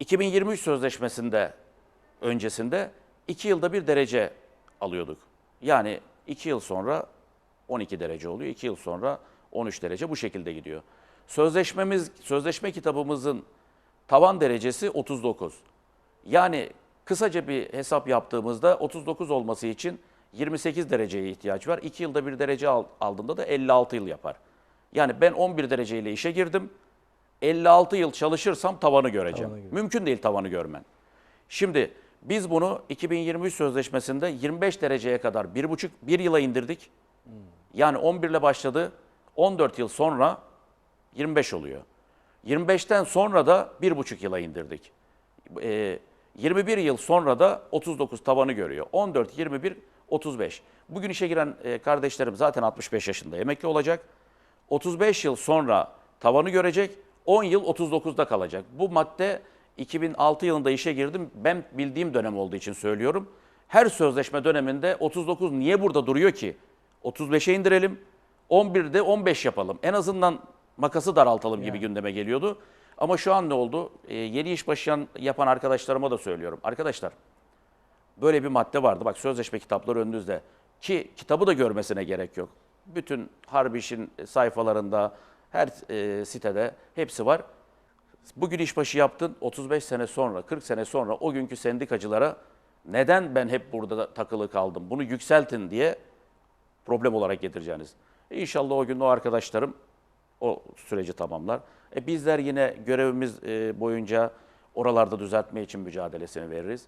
2023 sözleşmesinde öncesinde 2 yılda bir derece alıyorduk. Yani 2 yıl sonra 12 derece oluyor. 2 yıl sonra 13 derece bu şekilde gidiyor. Sözleşmemiz sözleşme kitabımızın tavan derecesi 39. Yani kısaca bir hesap yaptığımızda 39 olması için 28 dereceye ihtiyaç var. 2 yılda bir derece al- aldığında da 56 yıl yapar. Yani ben 11 dereceyle işe girdim. 56 yıl çalışırsam tavanı göreceğim. Tavanı Mümkün değil tavanı görmen. Şimdi biz bunu 2023 sözleşmesinde 25 dereceye kadar 1,5 1 yıla indirdik. Yani 11 ile başladı. 14 yıl sonra 25 oluyor. 25'ten sonra da 1,5 yıla indirdik. Ee, 21 yıl sonra da 39 tavanı görüyor. 14, 21, 35. Bugün işe giren e, kardeşlerim zaten 65 yaşında emekli olacak. 35 yıl sonra tavanı görecek. 10 yıl 39'da kalacak. Bu madde 2006 yılında işe girdim. Ben bildiğim dönem olduğu için söylüyorum. Her sözleşme döneminde 39 niye burada duruyor ki? 35'e indirelim. 11'de 15 yapalım. En azından makası daraltalım gibi gündeme geliyordu. Ama şu an ne oldu? Ee, yeni iş başlayan yapan arkadaşlarıma da söylüyorum. Arkadaşlar böyle bir madde vardı. Bak sözleşme kitapları önünüzde. Ki kitabı da görmesine gerek yok. Bütün Harbi İş'in sayfalarında, her e, sitede hepsi var. Bugün işbaşı yaptın, 35 sene sonra, 40 sene sonra o günkü sendikacılara neden ben hep burada da takılı kaldım, bunu yükseltin diye problem olarak getireceğiniz. İnşallah o gün o arkadaşlarım o süreci tamamlar. E bizler yine görevimiz e, boyunca oralarda düzeltme için mücadelesini veririz.